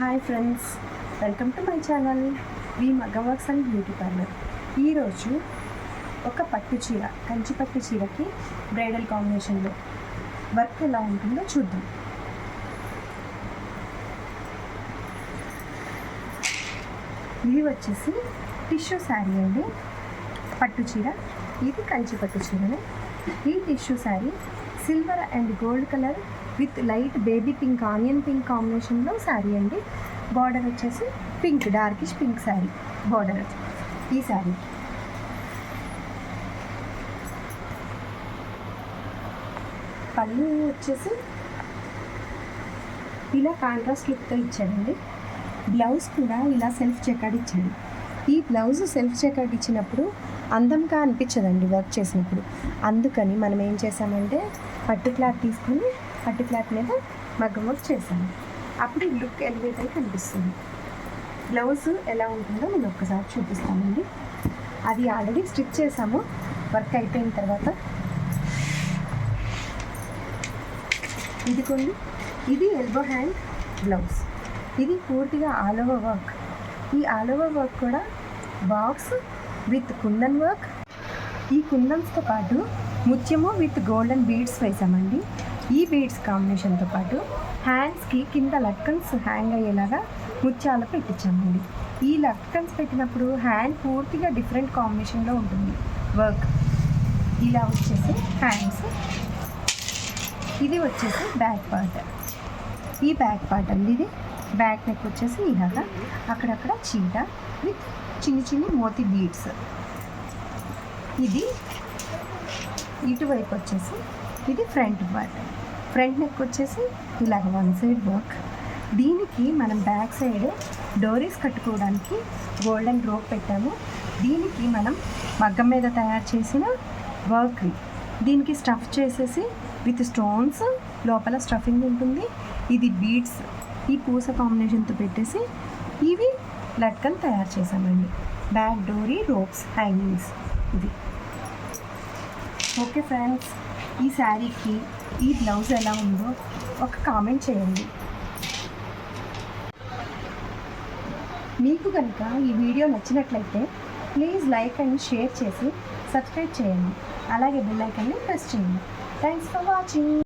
Hi friends welcome to my channel. వి మగవర్క్స్ and beauty parlour. ఈరోజు ఒక పట్టు చీర కంచి పట్టు చీరకి బ్రైడల్ కాంబినేషన్లో వర్క్ ఎలా ఉంటుందో చూద్దాం. ఇది వచ్చేసి టిష్యూ శారీ అండి. పట్టు చీర. ఇది కంచి పట్టు చీరనే. ఈ tissue saree silver and gold colour with light baby pink onion pink కాంబినేషన్లో శారీ అండి. బార్డర్ వచ్చేసి pink darkish pink saree border ఈ శారీ. పళ్ళు వచ్చేసి ఇలా కాంట్రాస్ట్ లుక్తో ఇచ్చాడండి. బ్లౌజ్ కూడా ఇలా సెల్ఫ్ చెకాడ్ ఇచ్చాడు. ఈ బ్లౌజ్ సెల్ఫ్ చెకాడ్ ఇచ్చినప్పుడు అందంగా అనిపించదండి వర్క్ చేసినప్పుడు. అందుకని మనం ఏం చేసామంటే పట్టు క్లాత్ తీసుకొని పట్టు క్లాత్ మీద మగ్గం వర్క్ చేసాము అప్పుడు లుక్ ఎలివేట్ అయి కనిపిస్తుంది. బ్లౌజ్ ఎలా ఉంటుందో నేను ఒక్కసారి చూపిస్తానండి. అది ఆల్రెడీ స్టిచ్ చేసాము వర్క్ అయిపోయిన తర్వాత ఇదిగోండి ఇది ఎల్బో హ్యాండ్ బ్లౌజ్ ఇది పూర్తిగా ఆల్ ఓవర్ వర్క్ ఈ ఆల్ ఓవర్ వర్క్ కూడా బాక్స్ విత్ కుందన్ వర్క్. ఈ కుందన్స్తో పాటు ముత్యము విత్ గోల్డెన్ బీడ్స్ వేసామండి. ఈ బీడ్స్ కాంబినేషన్తో పాటు హ్యాండ్స్కి కింద లట్కన్స్ హ్యాంగ్ అయ్యేలాగా ముత్యాలు పెట్టించామండి. ఈ లట్కన్స్ పెట్టినప్పుడు హ్యాండ్ పూర్తిగా డిఫరెంట్ కాంబినేషన్లో ఉంటుంది వర్క్. ఇలా వచ్చేసి హ్యాండ్స్. ఇది వచ్చేసి బ్యాక్ పార్ట్. ఈ బ్యాక్ పార్ట్ అండి ఇది. బ్యాక్ నెక్ వచ్చేసి ఇలాగా అక్కడక్కడ చీట విత్ చిన్ని చిన్ని మోతి బీడ్స్. ఇది ఇటువైపు వచ్చేసి ఇది ఫ్రంట్ పార్ట్. ఫ్రంట్ నెక్ వచ్చేసి ఇలాగ వన్ సైడ్ వర్క్. దీనికి మనం బ్యాక్ సైడ్ డోరీస్ కట్టుకోవడానికి గోల్డెన్ రోప్ పెట్టాము. దీనికి మనం మగ్గం మీద తయారు చేసిన వర్క్. దీనికి స్టఫ్ చేసేసి విత్ స్టోన్స్ లోపల స్టఫింగ్ ఉంటుంది. ఇది బీడ్స్. ఈ పూస కాంబినేషన్తో పెట్టేసి ఇవి లట్కన్ తయారు చేసామండి బ్యాక్ డోరీ రోప్స్ హ్యాంగింగ్స్ ఇది ఓకే ఫ్రెండ్స్ ఈ శారీకి ఈ బ్లౌజ్ ఎలా ఉందో ఒక కామెంట్ చేయండి. మీకు కనుక ఈ వీడియో నచ్చినట్లయితే ప్లీజ్ లైక్ అండ్ షేర్ చేసి సబ్స్క్రైబ్ చేయండి. అలాగే బెల్ ఐకన్ని ప్రెస్ చేయండి. Thanks for watching